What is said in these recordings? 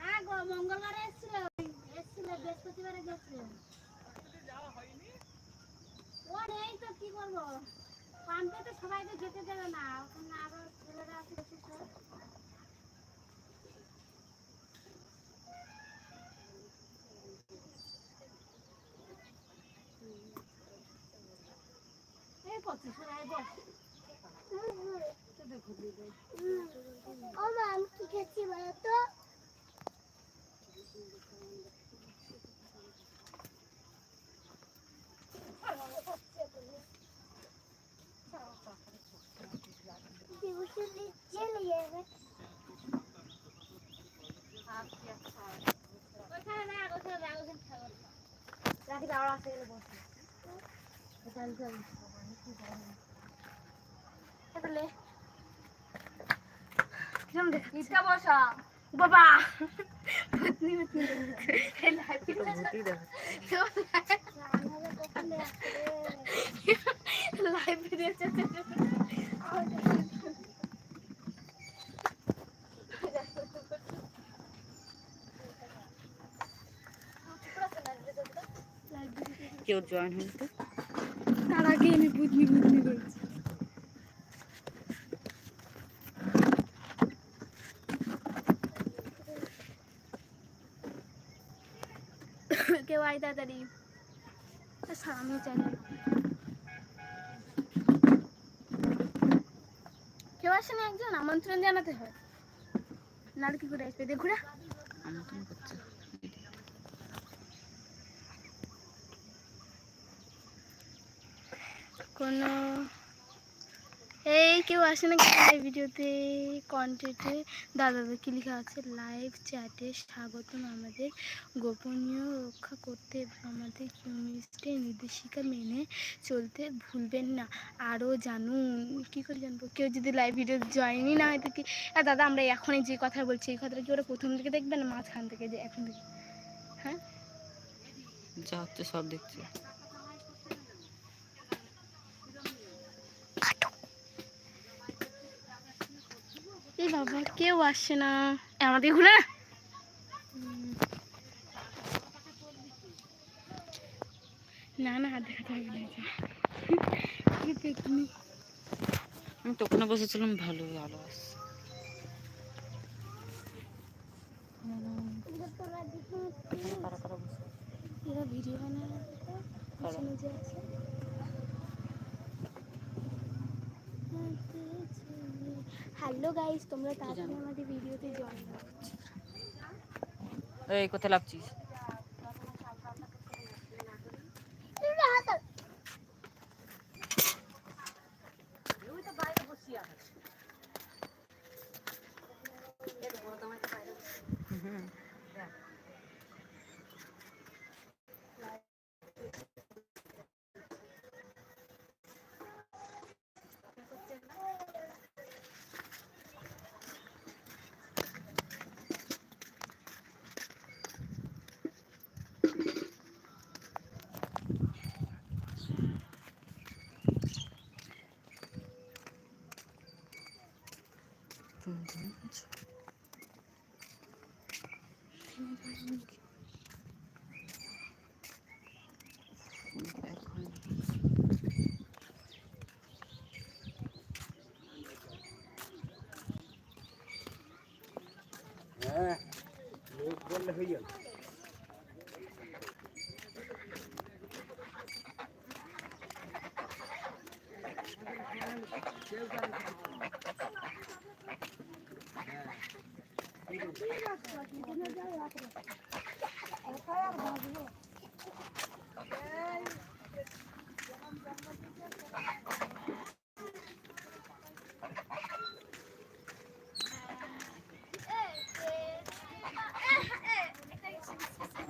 না গো মঙ্গলবারে এসেছিল। এসেছিল বৃহস্পতিবারে গেছিল। ও নেই তো কি করব? পান্তে তো সবাইকে যেতে দেবে না। ওখানে আরও ছেলেরা আছে এই পঁচিশ বস। ও মা আমি কি খাচ্ছি বলো তো দিবসে চলে যাবে ওইখানে না ওইখানে না ওইখানে খাব না। রাখি দাঁড়া আছে গেলে বসে তাহলে কিরম দেখ ইটটা বসা বাবা কেউ জয়েন হয়নি তো। তার আগে আমি বুধনি বুধনি করছি কেউ আয় তাড়াতাড়ি। সামনে চালে। কেউ আসেনি একজন? আমন্ত্রণ জানাতে হয়। নাহলে কি করে আসবে দেখুরা আমন্ত্রণ করছে। কোনো এই কেউ আসে না এই ভিডিওতে কন্টেন্টে দাদা কি লেখা আছে? লাইভ চ্যাটে স্বাগতম আমাদের। গোপনীয় রক্ষা করতে আমাদের কিউমিস্টের নির্দেশিকা মেনে চলতে ভুলবেন না। আরও জানুন। কি করে জানব? কেউ যদি লাইভ ভিডিও জয়েনই না হয় কি আর দাদা, আমরা এখনই যে কথা বলছি, এই কথাটা কি ওরা প্রথম থেকে দেখবে না মাঝখান থেকে যে এখন থেকে? হ্যাঁ? যা হচ্ছে সব দেখছি। এই বাবা কেউ আসছে না। আমাদের ঘুরে না। না না হাত দেখাতে হবে না। আমি তখন বসেছিলাম ভালো আলো আসছে ভিডিও বানায় না তো? পিছনে যে আছে। হ্যালো গাইস তোমরা তাড়াতাড়ি? আমাদের ভিডিওতে জয়েন এই কোথায় লাভছিস হ্যাঁ লোক বললে হয়ে যাবে আয়া আয় আয় আয় আয় আয় চলে আয়, চলে আয়। আরে ছবি তুল লাইভ চলছে আয় আয় আয় আরে ছবি তুল আয় তুল না তুল না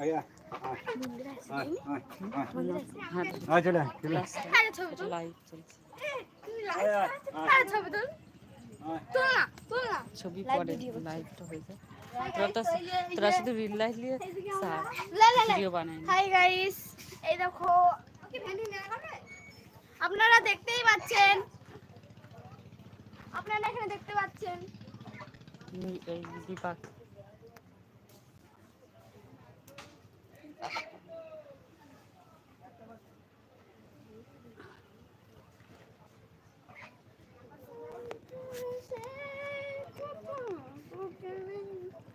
ছবি পরে লাইভটা হয়ে যায় তোরা শুধু রিল লাইভ নিয়ে সার লা লা লা ভিডিও বানায় হাই গাইস এই দেখো আপনারা দেখতেই পাচ্ছেন। আপনারা এখানে দেখতে পাচ্ছেন। এই দীপাক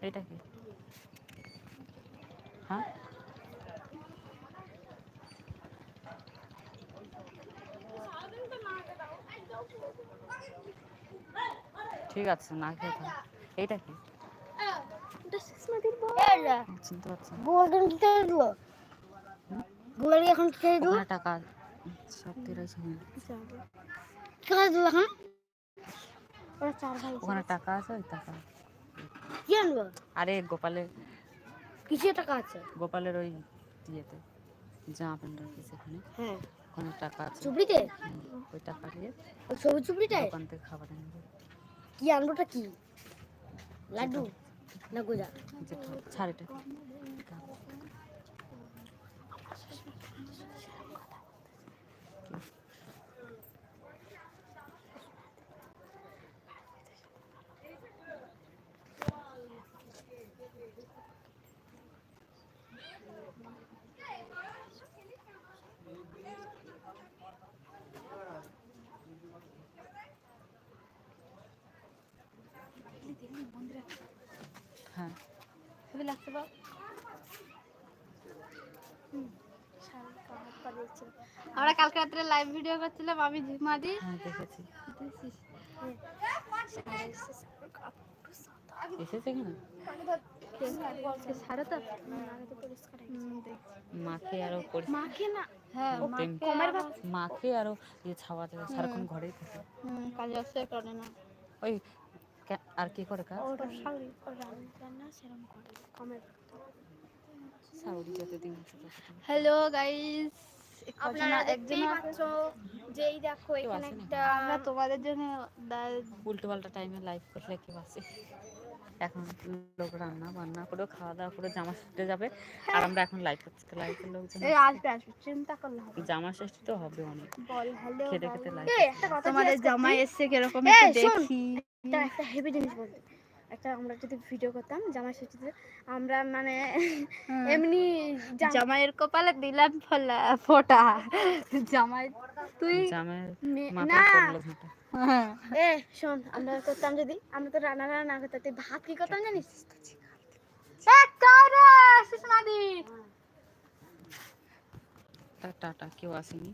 এটা কি হ্যাঁ? ঠিক আছে না খেয়ে থাক। এইটা কি? চিনতে পারছি। গোল্ডেন কি দিল গোল্ডেন এখন করে দিল টাকা সব কি করে দিল এখন ওখানে টাকা আছে ওই টাকা। আরে গোপালের কিসে টাকা আছে। গোপালের ওই ইয়েতে জামা প্যান্ট রাখি সেখানে হ্যাঁ। ওখানে টাকা আছে? চুবড়িতে ওই টাকা দিয়ে। ওই সবুজ চুবড়িটায় ওখান থেকে খাবার আনব কি আনবোটা কি? লাড্ডু? না গোজা? ছাড় এটা। হ্যাঁ। লাগছে আমরা কালকে রাত্রে লাইভ ভিডিও করছিলাম আমি ঝিমাদি হ্যাঁ দেখেছি। এসেছে কিনা? সারা তো? মাকে আরও মাকে না? হ্যাঁ মাকে আরও ইয়ে ছাওয়া সারাক্ষণ ঘরেই থাকে। কাজে না। ওই আর কি করে কাজ? আছে। হ্যালো গাইস আপনারা দেখতেই পাচ্ছ যে এই দেখো এখানে একটা আমরা তোমাদের জন্য উল্টো পাল্টা টাইমে লাইভ করলে কেউ আসে এখন লোক রান্না বান্না করে খাওয়া দাওয়া করে জামা ষষ্ঠী যাবে। আর আমরা এখন লাইভ করছি লাইভ লোকজন এই আসবে আসবে। চিন্তা করলে হবে জামা ষষ্ঠী তো হবে অনেক। বল হ্যালো খেতে খেতে লাইভ এই একটা কথা তোমাদের জামাই এসছে কীরকম দেখি। একটা একটা হেভি জিনিস বলতে। একটা আমরা যদি ভিডিও করতাম জামাই ষষ্ঠীতে আমরা মানে এমনি জামাইয়ের কপালে দিলাম ফোলা ফোটা। জামাই তুই না। ঘাটা এ শোন আমরা করতাম যদি আমরা তো রান্না রান্না না করতাম তুই ভাত কি করতাম জানিস? টা- টাটা কেউ আসেনি।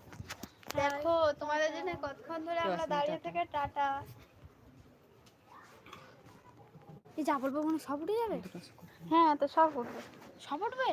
দেখো তোমাদের জন্য কতক্ষণ ধরে আমরা দাঁড়িয়ে থেকে টাটা। এই যা বলব সব উঠে যাবে? হ্যাঁ তো সব উঠবে। সব উঠবে?